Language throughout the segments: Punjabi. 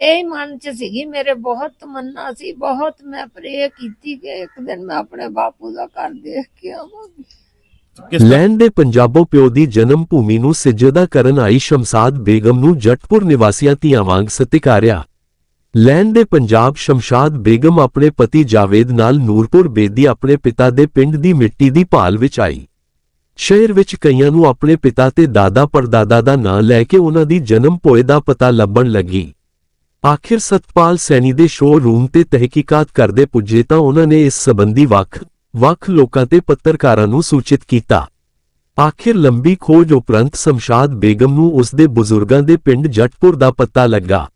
ਇਹ ਮਨ ਚ ਸੀਗੀ ਮੇਰੇ ਬਹੁਤ ਤਮੰਨਾ ਸੀ ਬਹੁਤ ਮੈਂ ਪ੍ਰੇ ਕੀਤੀ ਕਿ ਇੱਕ ਦਿਨ ਮੈਂ ਆਪਣੇ ਬਾਪੂ ਦਾ ਘਰ ਦੇਖ ਕੇ ਆਵਾਂਗੀ ਲੈਣ ਦੇ ਪੰਜਾਬੋਂ ਪਿਓ ਦੀ ਜਨਮ ਭੂਮੀ ਨੂੰ ਸਿਜਦਾ ਕਰਨ ਆਈ ਸ਼ਮਸਾਦ ਬੇਗਮ ਨੂੰ ਜਟਪੁਰ ਨਿਵਾਸੀਆਂ ਧੀਆਂ ਵਾਂਗ ਸਤਿਕਾਰਿਆ। ਲੈਣ ਦੇ ਪੰਜਾਬ ਸ਼ਮਸ਼ਾਦ ਬੇਗਮ ਆਪਣੇ ਪਤੀ ਜਾਵੇਦ ਨਾਲ ਨੂਰਪੁਰ ਬੇਦੀ ਆਪਣੇ ਪਿਤਾ ਦੇ ਪਿੰਡ ਦੀ ਮਿੱਟੀ ਦੀ ਭਾਲ ਵਿੱਚ ਆਈ। ਸ਼ਹਿਰ ਵਿੱਚ ਕਈਆਂ ਨੂੰ ਆਪਣੇ ਪਿਤਾ ਤੇ ਦਾਦਾ ਪੜਦਾਦਾ ਦਾ ਨਾਂ ਲੈ ਕੇ ਉਹਨਾਂ ਦੀ ਜਨਮ ਭੋਏ ਦਾ ਪਤਾ ਲੱਭਣ ਲੱਗੀ। ਆਖਿਰ ਸਤਪਾਲ ਸੈਣੀ ਦੇ ਸ਼ੋਅਰੂਮ ਤੇ ਤਹਿਕੀਕਾਤ ਕਰਦੇ ਪੁੱਜੇ ਤਾਂ ਉਹਨਾਂ ਨੇ ਇਸ ਸੰਬੰਧੀ ਵੱਖ ਵੱਖ ਲੋਕਾਂ ਤੇ ਪੱਤਰਕਾਰਾਂ ਨੂੰ ਸੂਚਿਤ ਕੀਤਾ। ਆਖਿਰ ਲੰਬੀ ਖੋਜ ਉਪਰੰਤ ਸ਼ਮਸ਼ਾਦ ਬੇਗਮ ਨੂੰ ਉਸ ਦੇ ਬਜ਼ੁਰਗਾਂ ਦੇ ਪਿੰਡ ਜਟਪੁਰ ਦਾ ਪਤਾ ਲੱਗਾ।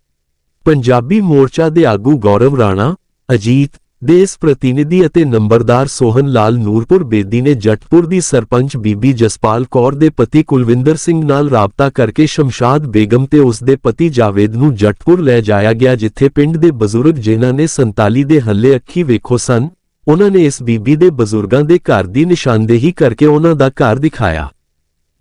ਪੰਜਾਬੀ ਮੋਰਚਾ ਦੇ ਆਗੂ ਗੌਰਵ ਰਾਣਾ, ਅਜੀਤ ਦੇ ਪ੍ਰਤੀਨਿਧੀ ਅਤੇ ਨੰਬਰਦਾਰ ਸੋਹਨ ਲਾਲ ਨੂਰਪੁਰ ਬੇਦੀ ਨੇ ਜਟਪੁਰ ਦੀ ਸਰਪੰਚ ਬੀਬੀ ਜਸਪਾਲ ਕੌਰ ਦੇ ਪਤੀ ਕੁਲਵਿੰਦਰ ਸਿੰਘ ਨਾਲ ਰਾਬਤਾ ਕਰਕੇ ਸ਼ਮਸ਼ਾਦ ਬੇਗਮ ਤੇ ਉਸ ਦੇ ਪਤੀ ਜਾਵੇਦ ਨੂੰ ਜੱਟਪੁਰ ਲੈ ਜਾਇਆ ਗਿਆ, ਜਿੱਥੇ ਪਿੰਡ ਦੇ ਬਜ਼ੁਰਗ ਜਿਨ੍ਹਾਂ ਨੇ 47 ਦੇ ਹੱਲੇ ਅੱਖੀ ਵੇਖੋ ਸਨ, ਉਹਨਾਂ ਨੇ ਇਸ ਬੀਬੀ ਦੇ ਬਜ਼ੁਰਗਾਂ ਦੇ ਘਰ ਦੀ ਨਿਸ਼ਾਨਦੇਹੀ ਕਰਕੇ ਉਹਨਾਂ ਦਾ ਘਰ ਦਿਖਾਇਆ।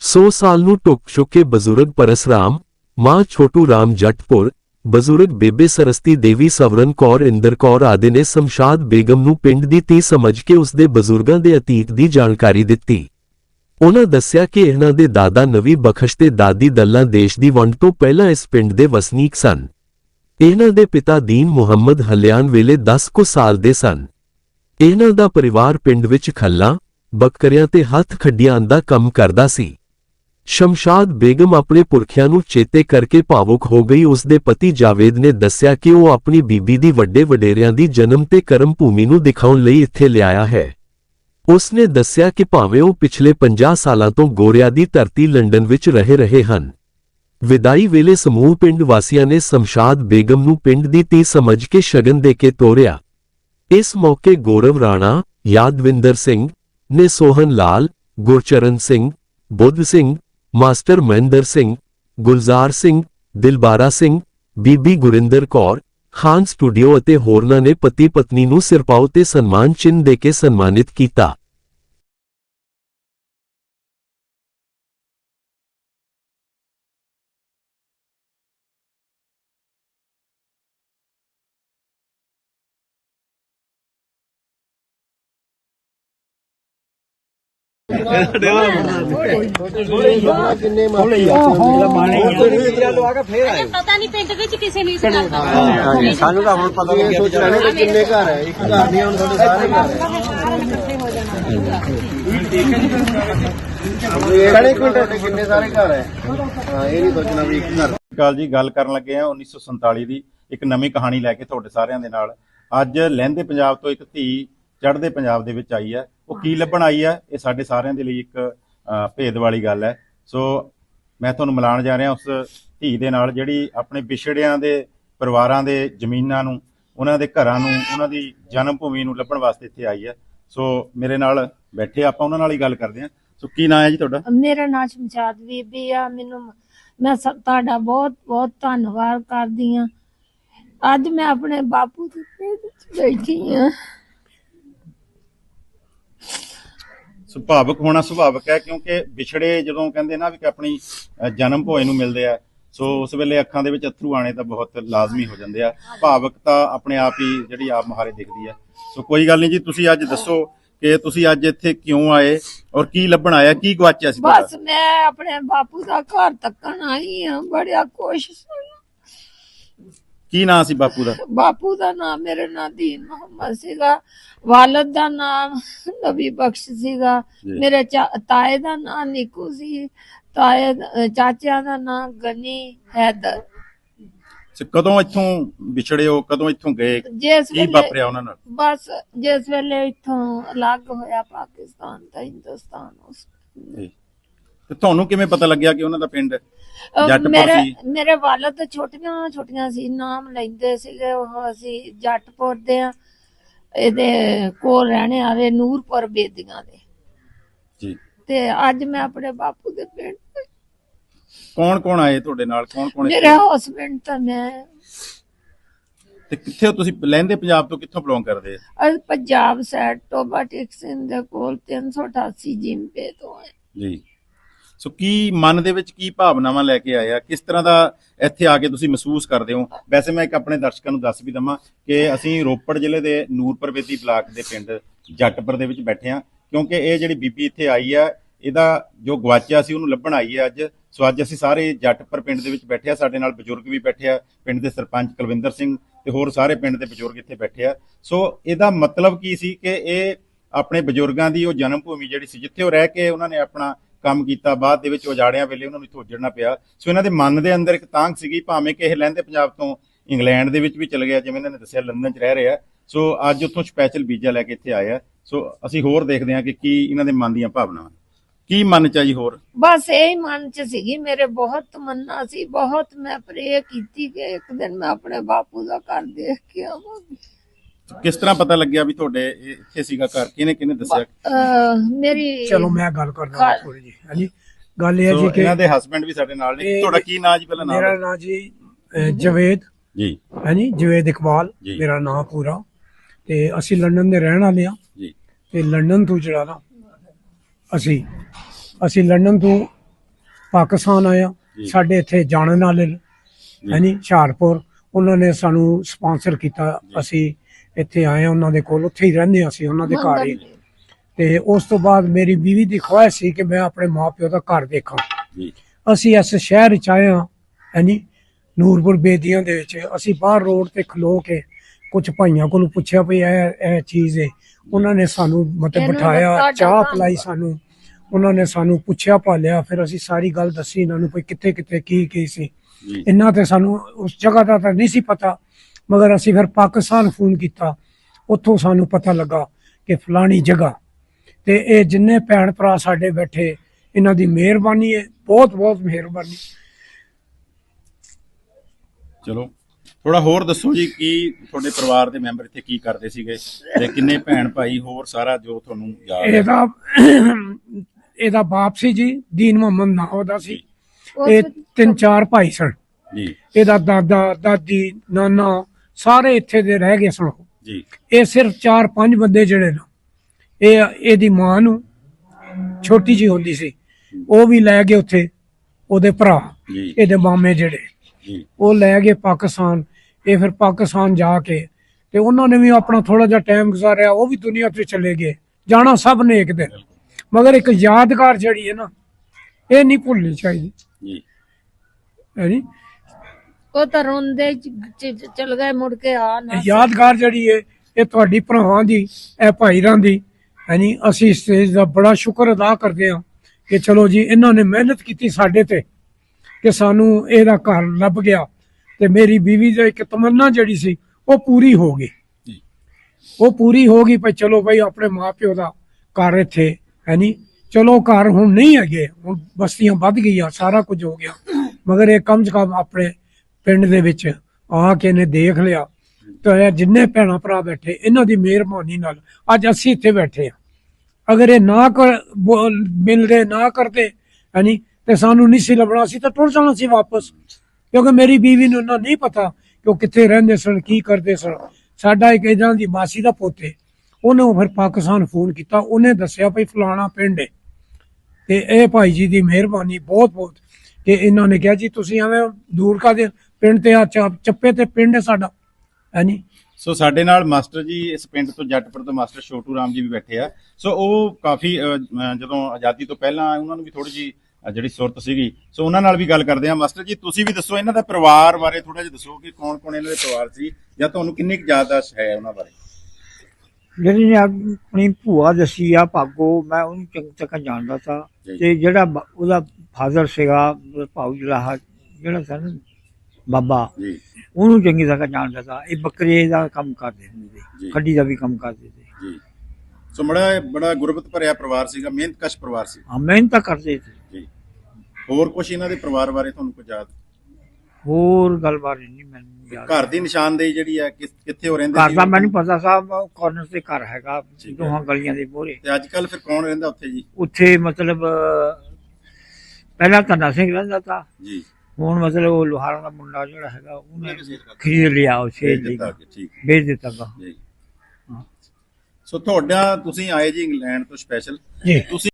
100 ਸਾਲ ਨੂੰ ਟੁੱਕ ਚੁੱਕੇ ਬਜ਼ੁਰਗ ਪਰਸਰਾਮ, ਮਾਂ ਛੋਟੂ ਰਾਮ ਜੱਟਪੁਰ ਬਜ਼ੁਰਗ ਬੇਬੇ ਸਰਸਤੀ ਦੇਵੀ ਸਵਰਨ ਕੌਰ, ਇੰਦਰ ਕੌਰ ਆਦਿ ਨੇ ਸ਼ਮਸ਼ਾਦ ਬੇਗਮ ਨੂੰ ਪਿੰਡ ਦੀ ਧੀ ਸਮਝ ਕੇ ਉਸ ਦੇ ਬਜ਼ੁਰਗਾਂ ਦੇ ਅਤੀਤ ਦੀ ਜਾਣਕਾਰੀ ਦਿੱਤੀ। ਉਹਨਾਂ ਦੱਸਿਆ ਕਿ ਇਹਨਾਂ ਦੇ ਦਾਦਾ ਨਵੀ ਬਖਸ਼ ਤੇ ਦਾਦੀ ਦੱਲਾ ਦੇਸ਼ ਦੀ ਵੰਡ ਤੋਂ ਪਹਿਲਾਂ ਇਸ ਪਿੰਡ ਦੇ ਵਸਨੀਕ ਸਨ। ਇਹਨਾਂ ਦੇ ਪਿਤਾ ਦੀਨ ਮੁਹੰਮਦ ਹਲਿਆਨ ਵੇਲੇ 10 ਕੁ ਸਾਲ ਦੇ ਸਨ। ਇਹਨਾਂ ਦਾ ਪਰਿਵਾਰ ਪਿੰਡ ਵਿੱਚ ਖੱਲਾਂ, ਬੱਕਰਿਆਂ ਤੇ ਹੱਥ ਖੱਡੀਆਂ ਦਾ ਕੰਮ ਕਰਦਾ ਸੀ। ਸ਼ਮਸ਼ਾਦ ਬੇਗਮ ਆਪਣੇ ਪੁਰਖਿਆਂ ਨੂੰ ਚੇਤੇ ਕਰਕੇ ਭਾਵੁਕ ਹੋ ਗਈ। ਉਸ ਦੇ ਪਤੀ ਜਾਵੇਦ ਨੇ ਦੱਸਿਆ ਕਿ ਉਹ ਆਪਣੀ ਬੀਬੀ ਦੀ ਵੱਡੇ ਵਡੇਰਿਆਂ ਦੀ ਜਨਮ ਤੇ ਕਰਮ ਭੂਮੀ ਨੂੰ ਦਿਖਾਉਣ ਲਈ ਇੱਥੇ ਲਿਆਇਆ ਹੈ। ਉਸ ਨੇ ਦੱਸਿਆ ਕਿ ਭਾਵੇਂ ਉਹ ਪਿਛਲੇ 50 ਸਾਲਾਂ ਤੋਂ ਗੋਰਿਆਂ ਦੀ ਧਰਤੀ ਲੰਡਨ ਵਿੱਚ ਰਹਿ ਰਹੇ ਹਨ। ਵਿਦਾਈ ਵੇਲੇ ਸਮੂਹ ਪਿੰਡ ਵਾਸੀਆਂ ਨੇ ਸ਼ਮਸ਼ਾਦ ਬੇਗਮ ਨੂੰ ਪਿੰਡ ਦੀ ਧੀ ਸਮਝ ਕੇ ਸ਼ਗਨ ਦੇ ਕੇ ਤੋਰਿਆ। ਇਸ ਮੌਕੇ ਗੌਰਵ ਰਾਣਾ, ਯਾਦਵਿੰਦਰ ਸਿੰਘ, ਨੇ ਸੋਹਨ ਲਾਲ, ਗੁਰਚਰਨ ਸਿੰਘ, ਬੁੱਧ ਸਿੰਘ ਮਾਸਟਰ ਮਹਿੰਦਰ ਸਿੰਘ, ਗੁਲਜ਼ਾਰ ਸਿੰਘ, ਦਿਲਬਾਰਾ ਸਿੰਘ, ਬੀਬੀ ਗੁਰਿੰਦਰ ਕੌਰ, ਖਾਨ ਸਟੂਡੀਓ ਅਤੇ ਹੋਰਨਾਂ ਨੇ ਪਤੀ ਪਤਨੀ ਨੂੰ ਸਿਰਪਾਓ ਤੇ ਸਨਮਾਨ ਚਿੰਨ੍ਹ ਦੇ ਕੇ ਸਨਮਾਨਿਤ ਕੀਤਾ। ਅਜੇ ਪਤਾ ਨਹੀਂ ਪਿੰਡ ਵਿੱਚ ਕਿਸੇ ਨੂੰ ਇਸ ਗੱਲ ਦਾ ਹਾਂਜੀ ਸਾਨੂੰ ਤਾਂ ਹੁਣ ਪਤਾ ਲੱਗਿਆ ਸੋਚ ਰਹੇ ਕਿ ਕਿੰਨੇ ਘਰ ਹੈ ਇੱਕ ਘਰ ਨਹੀਂ ਹੁਣ ਤੁਹਾਡੇ ਸਾਰੇ ਘਰ ਹੈ ਕਿਹੜੇ ਕਿੰਨੇ ਸਾਰੇ ਘਰ ਹੈ ਹਾਂ ਇਹ ਨਹੀਂ ਸੋਚਣਾ ਵੀ ਇੱਕ ਘਰ ਸਤਿ ਸ਼੍ਰੀ ਅਕਾਲ ਜੀ ਗੱਲ ਕਰਨ ਲੱਗੇ ਆ 1947 ਦੀ ਇੱਕ ਨਵੀਂ ਕਹਾਣੀ ਲੈ ਕੇ ਤੁਹਾਡੇ ਸਾਰਿਆਂ ਦੇ ਨਾਲ। ਅੱਜ ਲਹਿੰਦੇ ਪੰਜਾਬ ਤੋਂ ਇੱਕ ਧੀ ਚੜ੍ਹਦੇ ਪੰਜਾਬ ਦੇ ਵਿੱਚ ਆਈ ਹੈ। ਉਹ ਕੀ ਲੱਭਣ ਆਈ ਹੈ ਇਹ ਸਾਡੇ ਸਾਰਿਆਂ ਦੇ ਲਈ ਇੱਕ ਭੇਦ ਵਾਲੀ ਗੱਲ ਹੈ। ਸੋ ਮੈਂ ਤੁਹਾਨੂੰ ਮਿਲਾਉਣ ਜਾ ਰਿਹਾ ਉਸ ਧੀ ਦੇ ਨਾਲ ਜਿਹੜੀ ਆਪਣੇ ਵਿਛੜਿਆਂ ਦੇ ਪਰਿਵਾਰਾਂ ਦੇ ਜ਼ਮੀਨਾਂ ਨੂੰ, ਉਹਨਾਂ ਦੇ ਘਰਾਂ ਨੂੰ, ਉਹਨਾਂ ਦੀ ਜਨਮ ਭੂਮੀ ਨੂੰ ਲੱਭਣ ਵਾਸਤੇ ਇੱਥੇ ਆਈ ਹੈ ਸੋ ਮੇਰੇ ਨਾਲ ਬੈਠੇ ਆਪਾਂ ਉਹਨਾਂ ਨਾਲ ਹੀ ਗੱਲ ਕਰਦੇ ਹਾਂ ਸੋ ਕੀ ਨਾਂ ਹੈ ਜੀ ਤੁਹਾਡਾ? ਮੇਰਾ ਨਾਮ ਸ਼ਮਸ਼ਾਦ ਬੀਬੀ ਆ, ਮੈਨੂੰ, ਮੈਂ ਤੁਹਾਡਾ ਬਹੁਤ ਬਹੁਤ ਧੰਨਵਾਦ ਕਰਦੀ ਆ। ਅੱਜ ਮੈਂ ਆਪਣੇ ਬਾਪੂ ਦੇ ਪੇਟ ਵਿੱਚ ਬੈਠੀ ਆ। ਸੁਭਾਵਿਕ ਹੋਣਾ ਸੁਭਾਵਿਕ ਹੈ, ਕਿਉਂਕਿ ਵਿਛੜੇ ਜਦੋਂ ਕਹਿੰਦੇ ਨਾ ਵੀ ਕਿ ਆਪਣੀ ਜਨਮ ਭੋਏ ਨੂੰ ਮਿਲਦੇ ਆ, ਸੋ ਉਸ ਵੇਲੇ ਅੱਖਾਂ ਦੇ ਵਿੱਚ ਅਥਰੂ ਆਣੇ ਤਾਂ ਬਹੁਤ ਲਾਜ਼ਮੀ ਹੋ ਜਾਂਦੇ ਆ। ਭਾਵਕਤਾ ਆਪਣੇ ਆਪ ਹੀ ਜਿਹੜੀ ਆਪ ਮਹਾਰੇ ਦਿਖਦੀ ਆ। ਸੋ ਕੋਈ ਗੱਲ ਨਹੀਂ ਜੀ, ਤੁਸੀਂ ਅੱਜ ਦੱਸੋ ਕਿ ਤੁਸੀਂ ਅੱਜ ਇੱਥੇ ਕਿਉਂ ਆਏ ਔਰ ਕੀ ਲੱਭਣ ਆਇਆ ਕੀ ਗਵਾਚਿਆ ਸੀ ਬਸ ਮੈਂ ਆਪਣੇ ਬਾਪੂ ਦਾ ਘਰ ਤੱਕਣ ਆਈ ਆ, ਬੜਿਆ ਕੋਸ਼ਿਸ਼ ਕੀ ਨਾਂ ਸੀ ਬਾਪੂ ਦਾ? ਬਾਪੂ ਦਾ ਨਾਮ ਮੇਰੇ ਨਾਮ ਦੀਨ ਮੁਹੰਮਦ ਸੀਗਾ। ਵਾਲਦ ਦਾ ਨਾਮ ਨਬੀ ਬਖਸ਼ ਸੀਗਾ। ਮੇਰੇ ਚਾ- ਤਾਏ ਦਾ ਨਾਮ ਨਿਕੂ ਸੀ। ਤਾਏ ਦਾ- ਚਾਚਿਆਂ ਦਾ ਨਾਮ ਗਨੀ ਹੈਦਰ। ਸੋ ਕਦੋਂ ਇੱਥੋਂ ਵਿਛੜੇ ਹੋ? ਕਦੋਂ ਇੱਥੋਂ ਗਏ? ਜਿਸ ਕੀ ਵੇਲੇ ਵਾਪਰਿਆ ਉਹਨਾਂ ਨਾਲ? ਬਸ ਜਿਸ ਵੇਲੇ ਇੱਥੋਂ ਅਲੱਗ ਹੋਇਆ ਪਾਕਿਸਤਾਨ ਤਾਂ ਹਿੰਦੁਸਤਾਨ ਉਸ ਜੀ। ਤੇ ਤੁਹਾਨੂੰ ਕਿਵੇਂ ਪਤਾ ਲੱਗਿਆ ਕਿ ਉਹਨਾਂ ਦਾ ਪਿੰਡ ਅਹ ਜੱਟਪੁਰ ਮੇਰੇ ਸੀ? ਮੇਰੇ ਵਾਲਦ ਤਾਂ ਛੋਟੀਆਂ ਛੋਟੀਆਂ ਸੀ ਨਾਮ ਲੈਂਦੇ ਸੀਗੇ ਉਹ ਅਸੀਂ ਜੱਟਪੁਰ ਦੇ ਆ ਇਹਦੇ ਕੋਲ ਰਹਿਣੇ ਵਾਲੇ ਨੂਰਪੁਰ ਬੇਦੀਆਂ ਦੇ। ਜੀ। ਤੇ ਅੱਜ ਮੈਂ ਆਪਣੇ ਬਾਪੂ ਦੇ ਪਿੰਡ ਕੌਣ ਕੌਣ ਆਏ ਤੁਹਾਡੇ ਨਾਲ? ਕੌਣ ਕੌਣ ਮੇਰੇ ਹਸਬੰਡ ਤਾਂ ਮੈਂ। ਤੇ ਕਿੱਥੇ ਹੋ ਤੁਸੀਂ? ਲਹਿੰਦੇ ਪੰਜਾਬ ਤੋਂ ਕਿੱਥੋਂ ਬਿਲੋਂਗ ਕਰਦੇ ਆ? ਅਹ ਪੰਜਾਬ ਸਾਈਡ ਟੋਬਾ ਟਿਕਸਿਨ ਦੇ ਕੋਲ 388 ਜਿੰਪੇ ਤੋਂ ਹੈ ਜੀ। ਸੋ ਕੀ ਮਨ ਦੇ ਵਿੱਚ ਕੀ ਭਾਵਨਾਵਾਂ ਲੈ ਕੇ ਆਇਆ ਕਿਸ ਤਰ੍ਹਾਂ ਦਾ ਇੱਥੇ ਆ ਕੇ ਤੁਸੀਂ ਮਹਿਸੂਸ ਕਰਦੇ ਹੋ? ਵੈਸੇ ਮੈਂ ਇੱਕ ਆਪਣੇ ਦਰਸ਼ਕਾਂ ਨੂੰ ਦੱਸ ਵੀ ਦਵਾਂ ਕਿ ਅਸੀਂ ਰੋਪੜ ਜ਼ਿਲ੍ਹੇ ਦੇ ਨੂਰਪੁਰਵੇਦੀ ਬਲਾਕ ਦੇ ਪਿੰਡ ਜੱਟਪੁਰ ਦੇ ਵਿੱਚ ਬੈਠੇ ਹਾਂ, ਕਿਉਂਕਿ ਇਹ ਜਿਹੜੀ ਬੀਬੀ ਇੱਥੇ ਆਈ ਆ, ਇਹਦਾ ਜੋ ਗਵਾਚਿਆ ਸੀ ਉਹਨੂੰ ਲੱਭਣ ਆਈ ਹੈ ਅੱਜ। ਸੋ ਅੱਜ ਅਸੀਂ ਸਾਰੇ ਜੱਟਪੁਰ ਪਿੰਡ ਦੇ ਵਿੱਚ ਬੈਠੇ ਆ ਸਾਡੇ ਨਾਲ ਬਜ਼ੁਰਗ ਵੀ ਬੈਠੇ ਆ, ਪਿੰਡ ਦੇ ਸਰਪੰਚ ਕੁਲਵਿੰਦਰ ਸਿੰਘ ਤੇ ਹੋਰ ਸਾਰੇ ਪਿੰਡ ਦੇ ਬਜ਼ੁਰਗ ਇੱਥੇ ਬੈਠੇ ਆ। ਸੋ ਇਹਦਾ ਮਤਲਬ ਕੀ ਸੀ ਕਿ ਇਹ ਆਪਣੇ ਬਜ਼ੁਰਗਾਂ ਦੀ ਉਹ ਜਨਮ ਭੂਮੀ ਜਿਹੜੀ ਸੀ, ਜਿੱਥੇ ਉਹ ਰਹਿ ਕੇ ਉਹਨਾਂ ਨੇ ਆਪਣਾ ਕੰਮ ਕੀਤਾ, ਬਾਅਦ ਦੇ ਵਿੱਚ ਉਜਾੜਿਆਂ ਵੇਲੇ ਉਹਨਾਂ ਨੂੰ ਇੱਥੋਂ ਪਿਆ। ਸੋ ਇਹਨਾਂ ਦੇ ਮਨ ਦੇ ਅੰਦਰ ਇੱਕ ਤਾਂਘ ਸੀਗੀ, ਭਾਵੇਂ ਕਿ ਇਹ ਲਹਿੰਦੇ ਪੰਜਾਬ ਤੋਂ ਇੰਗਲੈਂਡ ਦੇ ਵਿੱਚ ਵੀ ਚਲੇ ਗਿਆ, ਜਿਵੇਂ ਇਹਨਾਂ ਨੇ ਦੱਸਿਆ, ਲੰਡਨ 'ਚ ਰਹਿ ਰਿਹਾ। ਸੋ ਅੱਜ ਉੱਥੋਂ ਸਪੈਸ਼ਲ ਵੀਜ਼ਾ ਲੈ ਕੇ ਇੱਥੇ ਆਏ ਸੋ ਅਸੀਂ ਹੋਰ ਦੇਖਦੇ ਹਾਂ ਕਿ ਕੀ ਇਹਨਾਂ ਦੇ ਮਨ ਦੀਆਂ ਭਾਵਨਾਵਾਂ ਕੀ ਮਨ ਚ ਆ ਜੀ ਹੋਰ? ਬਸ ਇਹ ਮਨ ਚ ਸੀਗੀ, ਮੇਰੇ ਬਹੁਤ ਤਮੰਨਾ ਸੀ, ਬਹੁਤ ਮੈਂ ਪ੍ਰੇ ਕੀਤੀ ਕਿ ਇੱਕ ਦਿਨ ਮੈਂ ਆਪਣੇ ਬਾਪੂ ਦਾ ਘਰ ਦੇਖ ਕੇ ਆਵਾਂਗੀ। ਕਿਸ ਤਰ੍ਹਾਂ ਪਤਾ ਲੱਗਿਆ ਵੀ ਤੁਹਾਡੇ ਇਹ ਇੱਥੇ ਸੀਗਾ ਘਰ? ਕਿਹਨੇ ਕਿਹਨੇ ਦੱਸਿਆ? ਅਹ ਮੇਰੀ ਚਲੋ ਮੈਂ ਗੱਲ ਕਰਦਾ ਥੋੜੀ ਜੀ? ਹਾਂਜੀ ਗੱਲ ਇਹ ਹੈ ਸੋ ਜੀ ਕਿ ਇਹਨਾਂ ਦੇ ਹਸਬੰਡ ਵੀ ਸਾਡੇ ਨਾਲ ਨੇ। ਇਹ- ਤੁਹਾਡਾ ਕੀ ਨਾਂ ਜੀ ਪਹਿਲਾਂ? ਨਾਮ ਮੇਰਾ ਨਾਮ ਜੀ ਅਹ, ਜਵੇਦ। ਜੀ। ਹਾਂਜੀ ਜਵੇਦ ਇਕਬਾਲ। ਜੀ। ਮੇਰਾ ਨਾਮ ਪੂਰਾ। ਤੇ ਅਸੀਂ ਲੰਡਨ ਦੇ ਰਹਿਣ ਵਾਲੇ ਆ ਜੀ। ਤੇ ਲੰਡਨ ਤੋਂ ਜਿਹੜਾ ਨਾ ਅਸੀਂ ਅਸੀਂ ਲੰਡਨ ਤੋਂ ਪਾਕਿਸਤਾਨ ਆਇਆ ਜੀ। ਸਾਡੇ ਇੱਥੇ ਜਾਣਨ ਵਾਲੇ ਨੇ, ਹਾਂਜੀ ਹੁਸ਼ਿਆਰਪੁਰ। ਉਹਨਾਂ ਨੇ ਸਾਨੂੰ ਸਪਾਂਸਰ ਕੀਤਾ। ਅਸੀਂ ਇੱਥੇ ਆਏ ਹਾਂ ਉਹਨਾਂ ਦੇ ਕੋਲ ਉੱਥੇ ਹੀ ਰਹਿੰਦੇ ਹਾਂ ਅਸੀਂ ਉਹਨਾਂ ਦੇ ਘਰ ਹੀ। ਤੇ ਉਸ ਤੋਂ ਬਾਅਦ ਮੇਰੀ ਬੀਵੀ ਦੀ ਖੁਆਇਸ਼ ਸੀ ਕਿ ਮੈਂ ਆਪਣੇ ਮਾਪਿਓ ਦਾ ਘਰ ਦੇਖਾਂ। ਜੀ। ਅਸੀਂ ਇਸ ਸ਼ਹਿਰ ਵਿੱਚ ਆਏ ਹਾਂ ਹਾਂਜੀ ਨੂਰਪੁਰ ਬੇਦੀਆਂ ਦੇ ਵਿੱਚ। ਅਸੀਂ ਬਾਹਰ ਰੋਡ ਤੇ ਖਲੋ ਕੇ ਕੁਝ ਭਾਈਆਂ ਕੋਲੋਂ ਪੁੱਛਿਆ ਵੀ ਇਹ ਇਹ ਚੀਜ਼ ਹੈ ਉਹਨਾਂ ਨੇ ਸਾਨੂੰ ਮਤਲਬ ਇਹਨਾਂ ਬਿਠਾਇਆ ਚਾਹ ਪਿਲਾਈ ਸਾਨੂੰ। ਉਹਨਾਂ ਨੇ ਸਾਨੂੰ ਪੁੱਛਿਆ ਭਾਲਿਆ ਫਿਰ ਅਸੀਂ ਸਾਰੀ ਗੱਲ ਦੱਸੀ ਇਹਨਾਂ ਨੂੰ ਵੀ ਕਿੱਥੇ ਕਿੱਥੇ ਕੀ ਕੀ ਸੀ। ਜੀ। ਇੰਨਾ ਤੇ ਸਾਨੂੰ ਉਸ ਜਗ੍ਹਾ ਦਾ ਤਾਂ ਨਹੀਂ ਸੀ ਪਤਾ। ਮਗਰ ਅਸੀਂ ਫਿਰ ਪਾਕਿਸਤਾਨ ਫੋਨ ਕੀਤਾ। ਉੱਥੋਂ ਸਾਨੂੰ ਪਤਾ ਲੱਗਾ ਕਿ ਫਲਾਣੀ ਜਗ੍ਹਾ ਤੇ ਇਹ ਜਿੰਨੇ ਭੈਣ ਭਰਾ ਸਾਡੇ ਬੈਠੇ ਇਹਨਾਂ ਦੀ ਮਿਹਰਬਾਨੀ ਹੈ ਬਹੁਤ ਬਹੁਤ ਮਿਹਰਬਾਨੀ। ਚਲੋ ਥੋੜਾ ਹੋਰ ਦੱਸੋ ਜੀ ਕੀ ਤੁਹਾਡੇ ਪਰਿਵਾਰ ਦੇ ਮੈਂਬਰ ਇੱਥੇ ਕੀ ਕਰਦੇ ਸੀਗੇ ਤੇ ਕਿੰਨੇ ਭੈਣ ਭਾਈ ਹੋਰ ਸਾਰਾ ਜੋ ਤੁਹਾਨੂੰ ਯਾਦ ਹੈ? ਇਹਦਾ ਇਹਦਾ ਬਾਪ ਸੀ ਜੀ ਦੀਨ ਮੁਹੰਮਦ ਨਾਂ ਉਹਦਾ ਸੀ। ਇਹ ਤਿੰਨ ਚਾਰ ਭਾਈ ਸਨ। ਜੀ। ਇਹਦਾ ਦਾਦਾ ਦਾਦੀ ਨਾਨਾ ਸਾਰੇ ਇੱਥੇ ਦੇ ਰਹਿ ਗਏ ਸਨ। ਜੀ। ਇਹ ਸਿਰਫ ਚਾਰ ਪੰਜ ਬੰਦੇ ਜਿਹੜੇ ਨੇ ਇਹ ਇਹਦੀ ਮਾਂ ਨੂੰ ਛੋਟੀ ਜੀ ਹੁੰਦੀ ਸੀ। ਉਹ ਵੀ ਲੈ ਗਏ ਉੱਥੇ ਉਹਦੇ ਭਰਾ ਜੀ। ਇਹਦੇ ਮਾਮੇ ਜਿਹੜੇ। ਜੀ। ਉਹ ਲੈ ਗਏ ਪਾਕਿਸਤਾਨ ਇਹ ਫਿਰ ਪਾਕਿਸਤਾਨ ਜਾ ਕੇ ਤੇ ਉਹਨਾਂ ਨੇ ਵੀ ਆਪਣਾ ਥੋੜਾ ਜਿਹਾ ਟਾਈਮ ਗੁਜ਼ਾਰਿਆ ਉਹ ਵੀ ਦੁਨੀਆ ਤੇ ਚਲੇ ਗਏ। ਜਾਣਾ ਸਭ ਨੇ ਇੱਕ ਦਿਨ। ਮਗਰ ਇੱਕ ਯਾਦਗਾਰ ਜਿਹੜੀ ਹੈ ਨਾ ਇਹ ਨਹੀਂ ਭੁੱਲਣੀ ਚਾਹੀਦੀ। ਜੀ। ਹੈ ਨੀ ਉਹ ਤਾਂ ਰੋਂਦੇ ਚਲ ਗਏ ਮੁੜ ਕੇ ਆ ਨਾ ਯਾਦਗਾਰ ਜਿਹੜੀ ਹੈ ਇਹ ਤੁਹਾਡੀ ਭਰਾਵਾਂ ਦੀ ਇਹ ਭਾਈਰਾਂ ਦੀ ਹੈਨੀ? ਅਸੀਂ ਇਸ ਚੀਜ਼ ਦਾ ਬੜਾ ਸ਼ੁਕਰ ਅਦਾ ਕਰਦੇ ਹਾਂ ਕਿ ਚਲੋ ਜੀ ਇਹਨਾਂ ਨੇ ਮਿਹਨਤ ਕੀਤੀ ਸਾਡੇ ਤੇ ਕਿ ਸਾਨੂੰ ਇਹਦਾ ਘਰ ਲੱਭ ਗਿਆ ਤੇ ਮੇਰੀ ਬੀਵੀ ਦੀ ਇੱਕ ਤਮੰਨਾ ਜਿਹੜੀ ਸੀ ਉਹ ਪੂਰੀ ਹੋ ਗਈ। ਜੀ। ਉਹ ਪੂਰੀ ਹੋ ਗਈ ਭਈ ਚਲੋ ਭਾਈ ਆਪਣੇ ਮਾਪਿਓ ਦਾ ਘਰ ਇੱਥੇ ਹੈਨੀ? ਚਲੋ ਘਰ ਹੁਣ ਨਹੀਂ ਹੈਗੇ ਹੁਣ ਬਸਤੀਆਂ ਵੱਧ ਗਈਆਂ ਸਾਰਾ ਕੁਝ ਹੋ ਗਿਆ। ਮਗਰ ਇਹ ਕਮ ਸੇ ਕਮ ਆਪਣੇ ਪਿੰਡ ਦੇ ਵਿੱਚ ਆ ਕੇ ਨੇ ਦੇਖ ਲਿਆ। ਤਾਂ ਇਹ ਜਿੰਨੇ ਭੈਣਾਂ ਭਰਾ ਬੈਠੇ, ਇਹਨਾਂ ਦੀ ਮਿਹਰਬਾਨੀ ਨਾਲ ਅੱਜ ਅਸੀਂ ਇੱਥੇ ਬੈਠੇ ਆ ਅਗਰ ਇਹ ਨਾ ਕਰ ਮਿਲਦੇ, ਨਾ ਕਰਦੇ, ਹੈਨੀ, ਤੇ ਸਾਨੂੰ ਨਹੀਂ ਸੀ ਲੱਭਣਾ ਸੀ ਤਾਂ ਟੁਰ ਜਾਣਾ ਸੀ ਵਾਪਸ। ਕਿਉਂਕਿ ਮੇਰੀ ਬੀਵੀ ਨੂੰ ਨਾ ਨਹੀਂ ਪਤਾ ਕਿ ਉਹ ਕਿੱਥੇ ਰਹਿੰਦੇ ਸਨ, ਕੀ ਕਰਦੇ ਸਨ। ਸਾਡਾ ਇੱਕ ਇਹਨਾਂ ਦੀ ਮਾਸੀ ਦਾ ਪੋਤੇ, ਉਹਨੇ ਫਿਰ ਪਾਕਿਸਤਾਨ ਫੋਨ ਕੀਤਾ, ਉਹਨੇ ਦੱਸਿਆ ਭਈ ਫਲਾਣਾ ਪਿੰਡ ਹੈ ਤੇ ਇਹ ਭਾਈ ਜੀ ਦੀ ਮਿਹਰਬਾਨੀ ਬਹੁਤ ਬਹੁਤ ਕਿ ਇਹਨਾਂ ਨੇ ਕਿਹਾ, ਜੀ, ਤੁਸੀਂ ਐਵੇਂ ਦੂਰ ਕਾ ਦੇ ਪਿੰਡ ਤੇ ਆ ਚੱਪੇ ਤੇ ਪਿੰਡ ਹੈ ਸਾਡਾ ਹੈਨੀ ਸੋ ਸਾਡੇ ਨਾਲ ਮਾਸਟਰ ਜੀ ਇਸ ਪਿੰਡ ਤੋਂ ਜੱਟਪੁਰ ਤੋਂ ਮਾਸਟਰ ਛੋਟੂ ਰਾਮ ਜੀ ਵੀ ਬੈਠੇ ਆ। ਸੋ ਉਹ ਕਾਫੀ ਜਦੋਂ ਆਜ਼ਾਦੀ ਤੋਂ ਪਹਿਲਾਂ ਉਹਨਾਂ ਨੂੰ ਵੀ ਥੋੜੀ ਜੀ ਜਿਹੜੀ ਸੁਰਤ ਸੀਗੀ ਸੋ ਉਹਨਾਂ ਨਾਲ ਵੀ ਗੱਲ ਕਰਦੇ ਆ। ਮਾਸਟਰ ਜੀ ਤੁਸੀਂ ਵੀ ਦੱਸੋ ਇਹਨਾਂ ਦਾ ਪਰਿਵਾਰ ਬਾਰੇ ਥੋੜਾ ਜਿਹਾ ਦੱਸੋ ਕਿ ਕੌਣ ਕੌਣ ਇਹਨਾਂ ਦੇ ਪਰਿਵਾਰ ਸੀ ਜਾਂ ਤੁਹਾਨੂੰ ਕਿੰਨੀ ਕੁ ਯਾਦਦਾਸ਼ਤ ਹੈ ਉਹਨਾਂ ਬਾਰੇ? ਜਿਹੜੀ ਨੇ ਆਪਣੀ ਭੂਆ ਦੱਸੀ ਆ ਭਾਗੋ ਮੈਂ ਉਹਨੂੰ ਚੰਗੀ ਤਰ੍ਹਾਂ ਜਾਣਦਾ ਸੀ। ਤੇ ਜਿਹੜਾ ਉਹਦਾ ਫਾਦਰ ਸੀਗਾ ਉਹਦਾ ਭਾਊ ਜਿਹੜਾ ਹਾ- ਜਿਹੜਾ ਸੀ ਨਾ ਬਾਬਾ। ਜੀ। ਉਹਨੂੰ ਚੰਗੀ ਤਰ੍ਹਾਂ ਜਾਣਦਾ ਸੀ ਇਹ ਬੱਕਰੇ ਦਾ ਕੰਮ ਕਰਦੇ ਹੁੰਦੇ ਜੀ। ਖੱਡੀ ਦਾ ਵੀ ਕੰਮ ਕਰਦੇ ਸੀ। ਜੀ। ਸੋ ਬੜਾ ਬੜਾ ਗੁਰਬਤ ਭਰਿਆ ਪਰਿਵਾਰ ਸੀਗਾ ਮਿਹਨਤਕਸ਼ ਪਰਿਵਾਰ ਸੀ। ਹਾਂ ਮਿਹਨਤ ਤਾਂ ਕਰਦੇ ਸੀ। ਜੀ। ਹੋਰ ਕੁਝ ਇਹਨਾਂ ਦੇ ਪਰਿਵਾਰ ਬਾਰੇ ਤੁਹਾਨੂੰ ਕੁਝ ਯਾਦ? ਹੋਰ ਗੱਲਬਾਤ ਨਹੀਂ ਮੈਨੂੰ ਯਾਦ। ਘਰ ਦੀ ਨਿਸ਼ਾਨਦੇਹੀ ਜਿਹੜੀ ਹੈ ਕਿਸ- ਕਿੱਥੇ ਉਹ ਰਹਿੰਦੇ ਘਰ ਸੀ? ਦਾ ਮੈਨੂੰ ਪਤਾ ਸਾਹਿਬ ਕਾਰਨਰ ਤੇ ਘਰ ਹੈਗਾ ਠੀਕ ਹੈ। ਦੋਹਾਂ ਗਲੀਆਂ ਦੇ ਮੋਹਰੇ। ਤੇ ਅੱਜ ਕੱਲ ਫਿਰ ਕੌਣ ਰਹਿੰਦਾ ਉੱਥੇ ਜੀ? ਉੱਥੇ ਮਤਲਬ ਅਹ, ਪਹਿਲਾਂ ਧੰਨਾ ਸਿੰਘ ਰਹਿੰਦਾ ਤਾ। ਜੀ। ਹੁਣ ਮਤਲਬ ਉਹ ਲੋਹਾਰਾਂ ਦਾ ਮੁੰਡਾ ਜਿਹੜਾ ਹੈਗਾ ਉਹਨੇ ਖਰੀਦ ਲਿਆ ਉਹ ਛੇ ਦਿੱਤਾ ਦੀ ਅੱਗੇ, ਠੀਕ ਵੇਚ ਦਿੱਤਾ ਗਾ ਸੋ ਤੁਹਾਡਾ ਤੁਸੀਂ ਆਏ ਜੀ ਇੰਗਲੈਂਡ ਤੋਂ ਸਪੈਸ਼ਲ ਤੁਸੀਂ